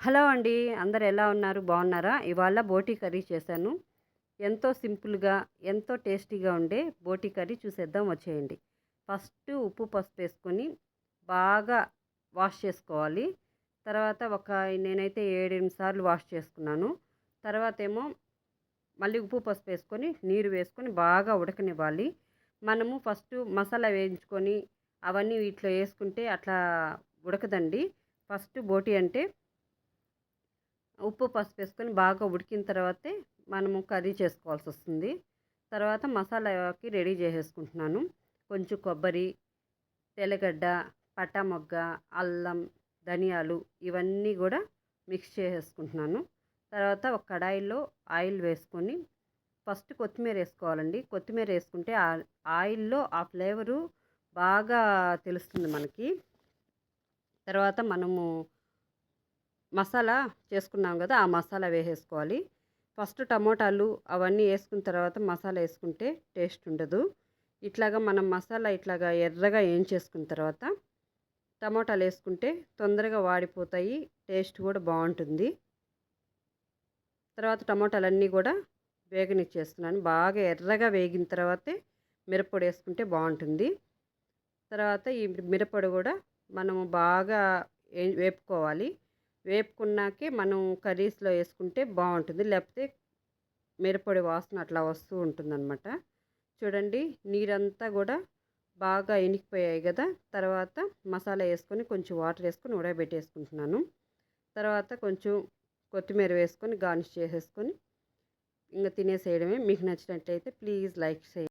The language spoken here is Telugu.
హలో అండి. అందరు ఎలా ఉన్నారు? బాగున్నారా? ఇవాళ బోటీ కర్రీ చేశాను. ఎంతో సింపుల్గా ఎంతో టేస్టీగా ఉండే బోటీ కర్రీ చూసేద్దాం వచ్చేయండి. ఫస్ట్ ఉప్పు పసుపు వేసుకొని బాగా వాష్ చేసుకోవాలి. తర్వాత ఒక నేనైతే ఏడెనిమిది సార్లు వాష్ చేసుకున్నాను. తర్వాత ఏమో మళ్ళీ ఉప్పు పసుపు వేసుకొని నీరు వేసుకొని బాగా ఉడకనివ్వాలి. మనము ఫస్ట్ మసాలా వేయించుకొని అవన్నీ వీటిలో వేసుకుంటే అట్లా ఉడకదండి. ఫస్ట్ బోటీ అంటే ఉప్పు పసుపు వేసుకొని బాగా ఉడికిన తర్వాతే మనము కర్రీ చేసుకోవాల్సి వస్తుంది తర్వాత మసాలాకి రెడీ చేసేసుకుంటున్నాను. కొంచెం కొబ్బరి తెల్లగడ్డ పట్టా మొగ్గ అల్లం ధనియాలు ఇవన్నీ కూడా మిక్స్ చేసేసుకుంటున్నాను. తర్వాత ఒక కడాయిలో ఆయిల్ వేసుకొని ఫస్ట్ కొత్తిమీర వేసుకోవాలండి. కొత్తిమీర వేసుకుంటే ఆయిల్లో ఆ ఫ్లేవరు బాగా తెలుస్తుంది మనకి. తర్వాత మనము మసాలా చేసుకున్నాం కదా ఆ మసాలా వేసేసుకోవాలి. ఫస్ట్ టమోటాలు అవన్నీ వేసుకున్న తర్వాత మసాలా వేసుకుంటే టేస్ట్ ఉండదు. ఇట్లాగా మనం మసాలా ఇట్లాగా ఎర్రగా ఏం చేసుకున్న తర్వాత టమోటాలు వేసుకుంటే తొందరగా వాడిపోతాయి టేస్ట్ కూడా బాగుంటుంది. తర్వాత టమోటాలన్నీ కూడా వేగనిచ్చేస్తున్నాను. బాగా ఎర్రగా వేగిన తర్వాతే మిరప్పొడి వేసుకుంటే బాగుంటుంది. తర్వాత ఈ మిరప్పొడి కూడా మనము బాగా వేపుకోవాలి. వేపుకున్నాకే మనం కర్రీస్లో వేసుకుంటే బాగుంటుంది. లేకపోతే మిరపొడి వాసన అట్లా వస్తూ ఉంటుందన్నమాట. చూడండి నీరంతా కూడా బాగా ఇనికిపోయాయి కదా! తర్వాత మసాలా వేసుకొని కొంచెం వాటర్ వేసుకొని ఉడకబెట్టేసుకుంటున్నాను. తర్వాత కొంచెం కొత్తిమీర వేసుకొని గార్నిష్ చేసేసుకొని ఇంకా తినేసేయడమే. మీకు నచ్చినట్లయితే ప్లీజ్ లైక్ చేయండి.